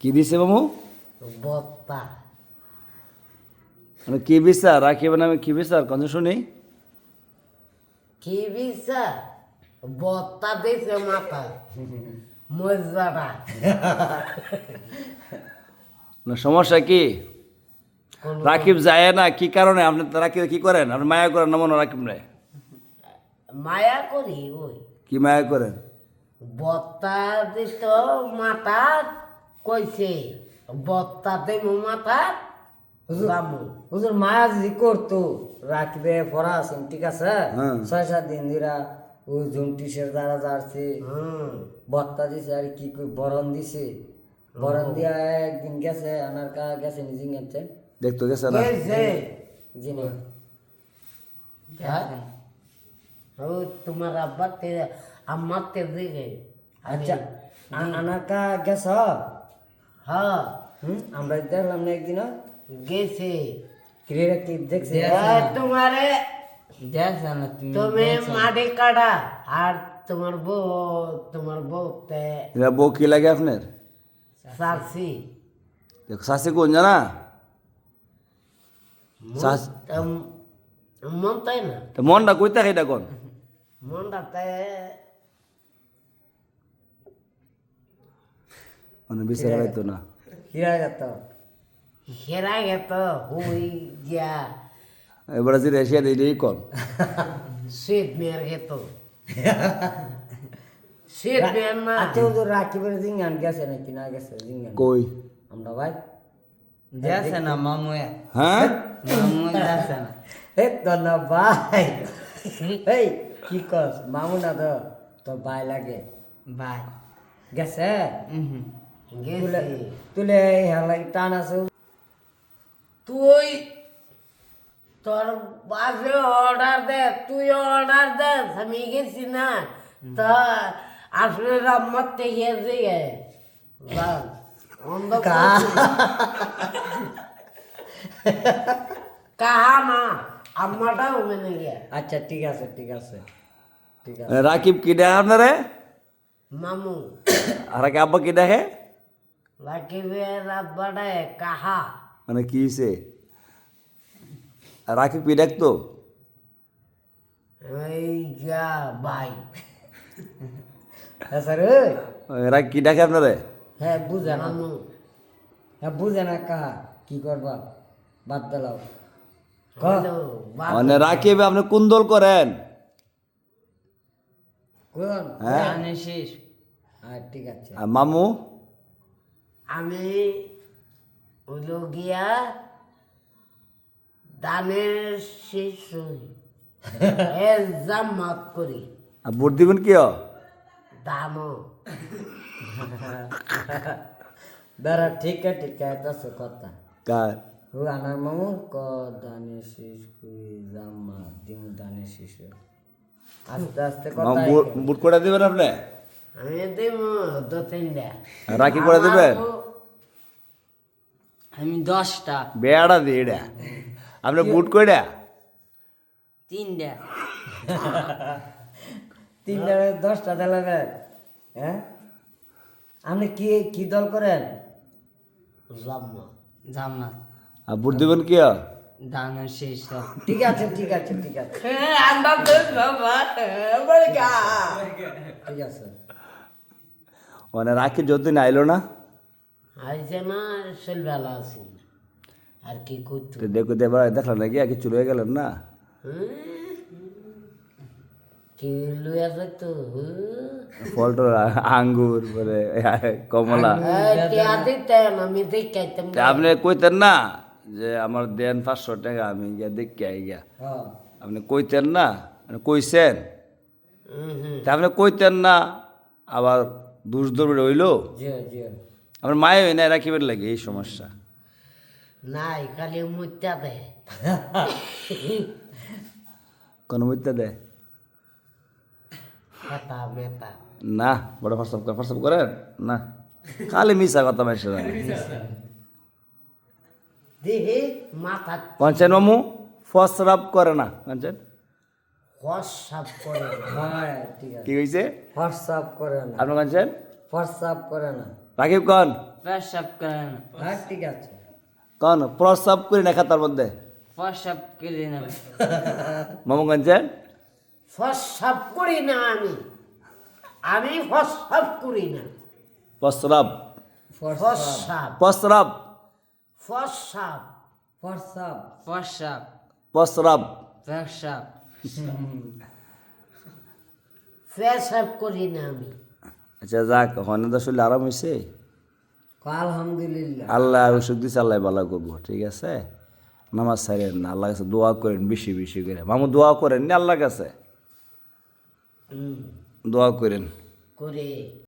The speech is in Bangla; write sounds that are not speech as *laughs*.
কি দিছে মামু বত্তা মানে কি বিচার? রাখিব নামে কি বিচার? কত শুনি। কি বিসা বত্তা দিছে মাথা মজাটা না সমস্যা কি? রাকিব যায় না কি কারণে? আপনি রাকিব কি করেন? আপনি মায়া করেন না মনে রাকিব রে মায়া করি ওই। কি মায়া করেন বত্তা দিত মাথা কইছে। বত্তা দেমু মাথা যামু হুজুর মায়া যদি করতো রাখবে পড়া আছেন ঠিক আছে? হ্যাঁ। ছয় সাত দিন দিরা ওই ঝুমটিসের দ্বারা যাচ্ছে। হুম বত্তা দিছে আর কি কই বরণ দিছে। বরণ দিয়া একদিন গেছে আনার কা গেছে নিজে গেছে। দেখতো গেছে না? গেছে। জিনে। হ্যাঁ? ও তোমার আব্বা তে আমার তে দিকে আচ্ছা আ- আনার কা গেছ হ্যাঁ হুম আমরা দেখলাম না একদিন গেছে ক্রিয়া কি দেখছে এ, তোমারে তুমি মাটি কাটা আর তোমার বউ তোমার বউ তে এরা বউ কি লাগে আপনার সারছি দেখো শাসি কোন জানা শাস মন তাই না তা মনটা কইতে এটা কোন মনটা তে মানে বিচার হইতো না। হিরা গেত। হেরা গেত হুই গিয়া। এবারে যে রেশিয়া দিই কোন শীত মেয়ের গেত। শীত মেয়ের না। আচ্ছা হুজুর রাখিবের জিঙ্গান গেছে নাকি না গেছে জিঙ্গান। কই? আমরা ভাই। যাচ্ছে না মামু হ্যাঁ? মামু যাচ্ছে না। এ তো না ভাই। *laughs* এই কি কস মামু না তো তোর ভাই লাগে। ভাই গেছে? তুলে গেছে। তুলে হেলাই টান আছে। তুই তোর বাসে অর্ডার দে তুই অর্ডার দে আমি গেছি না। তা আসলে রাম্মার থেকে দিয়ে বাস অন্ধ কাহা না আম্মাটাও মেনে গিয়া আচ্ছা ঠিক আছে ঠিক আছে ঠিক আছে। রাকিব কি দেখে আপনারে? মামু। আর কি আব্বা কি দেখে রাকিবের আব্বাটায় কাহা। মানে কি হয়েছে রাকিব কি দেখতো এই যা ভাই। হ্যাঁ স্যার রাকিব কি দেখে আপনারে? হ্যাঁ বুঝে না। মামু। হ্যাঁ বুঝে না কাহা। কি করবা? বাদ দিলাও মানে রাকিব আপনি কোন দল করেন? হ্যাঁ। শেষ। হ্যাঁ ঠিক আছে। আর মামু? আমি হলো গিয়া দানের শিশু এর জামাত করি। আর ভোট দিবেন কি দামও। দাঁড়া ঠিক আছে ঠিক আছে দশ কথা। কার? হু আনার মামু ক দানে শিশু কুড়ি জামা দিমু দানে শিশু আস্তে আস্তে কথা করে দিবেন আপনি? আমি দিব দু তিনটা। রাকিব করে দিবেন? আমি দশটা। বেড়া দিয়ে এটা। আপনি ভোট করে তিনটা। *laughs* তিনটা দশটা দিলাবেন হ্যাঁ? আপনি কি কি দল করেন? জামাত জামাত আর ভোট দিবেন কি দানের শেষ ঠিক আছে ঠিক আছে ঠিক আছে। ঠিক আছে। মানে রাকিব যতদিন আইলো না? আইসে না সেলবেলা আছি। আর কি করতো দেখো দেবার দেখলেন নাকি? আর কি চলে গেলেন না? যেত ফল আঙ্গুর পরে কমলা। আপনি কইতেন না? যে আমার দেন পাঁচশো টাকা আমি গিয়া দেখে আই গিয়া হ্যাঁ। আপনি কইতেন না? কইছেন? তা আপনি কইতেন না আবার দুষ দৌড়ে জি আমার মায়ে হয় না রাখিবেন লাগে এই সমস্যা? নাই খালি মুত্যা দে কোনো মিথ্যা দেয়? না বড় ফার্স্ট করেন না। খালি মিশা কথা মাইসে দিহি মাথা কনছেন মামু ফসরাপ করে না কনছেন প্রস্রাব করে না। হয় ঠিক আছে। কি হয়েছে হোয়াটসঅ্যাপ করে না। আপনি কানছেন হোয়াটসঅ্যাপ করে না। রাকিব কন। প্রসাব করে না। হ্যাঁ ঠিক আছে। কন প্রস্রাব করি না খাতার মধ্যে। প্রসাব করে না। মামু কানছেন প্রস্রাব করি না আমি। আমি প্রস্রাব করি না। প্রস্রাব প্রস্রাব প্রস্রাব করি না আমি। আচ্ছা যাক হনে তো আসলে আরাম হয়েছে আলহামদুলিল্লাহ। আল্লাহ ওষুধ দিচ্ছে আল্লাহ ভালো করব ঠিক আছে? নামাজ ছাড়েন না আল্লাহ কাছে দোয়া করেন বেশি বেশি করে। মামু দোয়া করেন নি আল্লাহর কাছে? দোয়া করেন। করে।